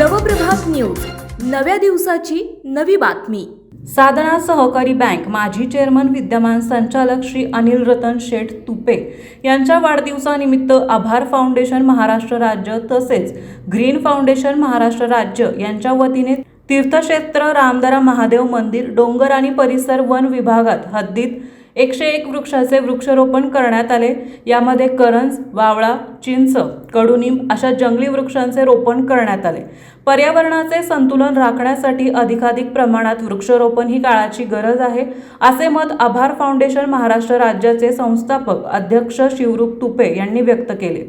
नव्या दिवसाची नवी बातमी. साधना सहकारी बँक माजी चेअरमन विद्यमान संचालक श्री अनिल रतन शेठ तुपे यांच्या वाढदिवसानिमित्त आभार फाउंडेशन महाराष्ट्र राज्य तसेच ग्रीन फाउंडेशन महाराष्ट्र राज्य यांच्या वतीने तीर्थक्षेत्र रामदारा महादेव मंदिर डोंगर आणि परिसर वन विभागात हद्दीत एकशे एक वृक्षाचे वृक्षारोपण करण्यात आले. यामध्ये करंज वावळा चिंच कडुनिंब अशा जंगली वृक्षांचे रोपण करण्यात आले. पर्यावरणाचे संतुलन राखण्यासाठी अधिकाधिक प्रमाणात वृक्षारोपण ही काळाची गरज आहे असे मत आभार फाउंडेशन महाराष्ट्र राज्याचे संस्थापक अध्यक्ष शिवरूप तुपे यांनी व्यक्त केले.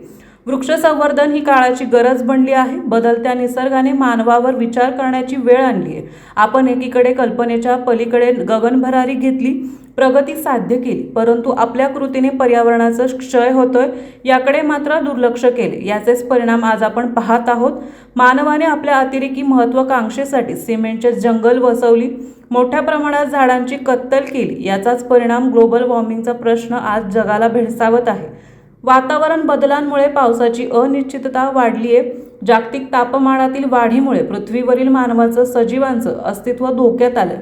वृक्ष संवर्धन ही काळाची गरज बनली आहे. बदलत्या निसर्गाने मानवावर विचार करण्याची वेळ आणली आहे. आपण एकीकडे कल्पनेच्या पलीकडे गगनभरारी घेतली प्रगती साध्य केली परंतु आपल्या कृतीने पर्यावरणाचा क्षय होतोय याकडे मात्र दुर्लक्ष केले. याचेच परिणाम आज आपण पाहत आहोत. मानवाने आपल्या अतिरेकी महत्वाकांक्षेसाठी सिमेंटचे जंगल वसवली मोठ्या प्रमाणात झाडांची कत्तल केली. याचाच परिणाम ग्लोबल वॉर्मिंगचा प्रश्न आज जगाला भेडसावत आहे. वातावरण बदलांमुळे पावसाची अनिश्चितता वाढली आहे जागतिक तापमानातील वाढीमुळे पृथ्वीवरील मानवाचं सजीवांचं अस्तित्व धोक्यात आलंय.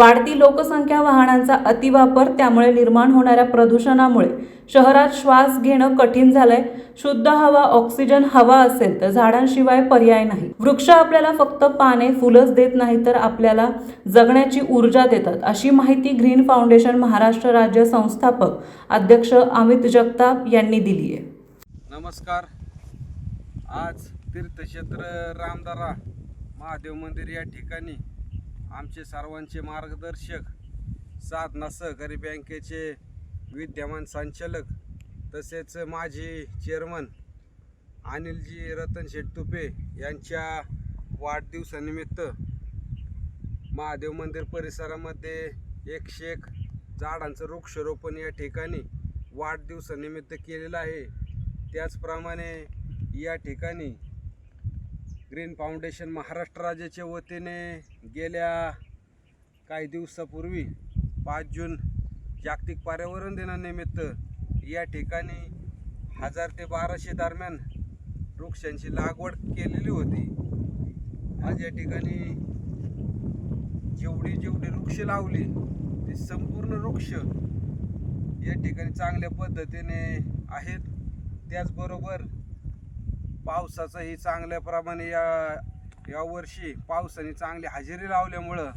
वाढती लोकसंख्या वाहनांचा अतिवापर त्यामुळे निर्माण होणाऱ्या प्रदूषणामुळे शहरात श्वास घेणं कठीण झालंय. शुद्ध हवा ऑक्सिजन हवा असेल तर झाडांशिवाय पर्याय नाही. वृक्ष आपल्याला फक्त पाने फुलंच देत नाही तर आपल्याला जगण्याची ऊर्जा देतात अशी माहिती ग्रीन फाउंडेशन महाराष्ट्र राज्य संस्थापक अध्यक्ष अमित जगताप यांनी दिली आहे. नमस्कार. आज तीर्थक्षेत्र रामदारा महादेव मंदिर या ठिकाणी आमचे सर्वांचे मार्गदर्शक साधना सहकारी बँकेचे विद्यमान संचालक तसेच माजी चेअरमन अनिलजी रतन शेट्टुपे यांच्या वाढदिवसानिमित्त महादेव मंदिर परिसरामध्ये एकशे एक झाडांचं वृक्षारोपण या ठिकाणी वाढदिवसानिमित्त केलेलं आहे. त्याचप्रमाणे या ठिकाणी ग्रीन फाउंडेशन महाराष्ट्र राज्याच्या वतीने गेल्या काही दिवसापूर्वी पाच जून जागतिक पर्यावरण दिनानिमित्त या ठिकाणी हजार ते बाराशे दरम्यान वृक्षांची लागवड केलेली होती. आज या ठिकाणी जेवढी जेवढी वृक्ष लावली ते संपूर्ण वृक्ष या ठिकाणी चांगल्या पद्धतीने आहेत. त्याचबरोबर पावसाचंही चांगल्या प्रमाणे या यावर्षी पावसाने चांगली हजेरी लावल्यामुळं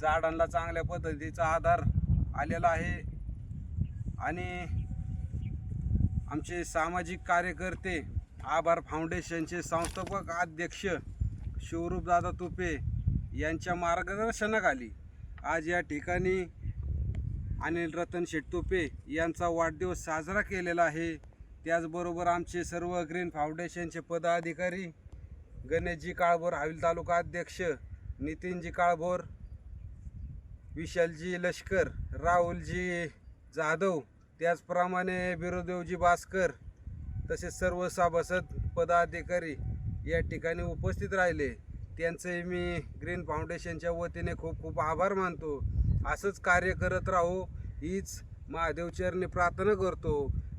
झाडांना चांगल्या पद्धतीचा आधार आलेला आहे. आणि आमचे सामाजिक कार्यकर्ते आभार फाउंडेशनचे संस्थापक अध्यक्ष शिवरूपदादा तुपे यांच्या मार्गदर्शनाखाली आज या ठिकाणी अनिल रतन शेट तुपे यांचा वाढदिवस साजरा केलेला आहे. त्याचबरोबर आमचे सर्व ग्रीन फाउंडेशनचे पदाधिकारी गणेशजी काळभोर हावील तालुका अध्यक्ष नितीनजी काळभोर विशालजी लष्कर राहुलजी जाधव त्याचप्रमाणे बिरोदेवजी भास्कर तसेच सर्व सभासद पदाधिकारी या ठिकाणी उपस्थित राहिले. त्यांचे मी ग्रीन फाउंडेशनच्या वतीने खूप खूप आभार मानतो. असंच कार्य करत राहू हीच महादेवचरणी प्रार्थना करतो.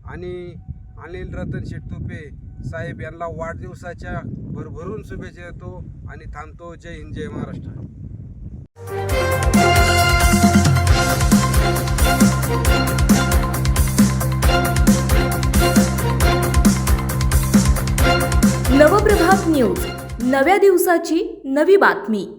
आणि अनिल रतन शेटतुपे साहेब यांना वाढदिवसाच्या भरभरून शुभेच्छा देतो आणि थांबतो. जय हिंद जय महाराष्ट्र. नवप्रभात न्यूज. नव्या दिवसाची नवी बातमी.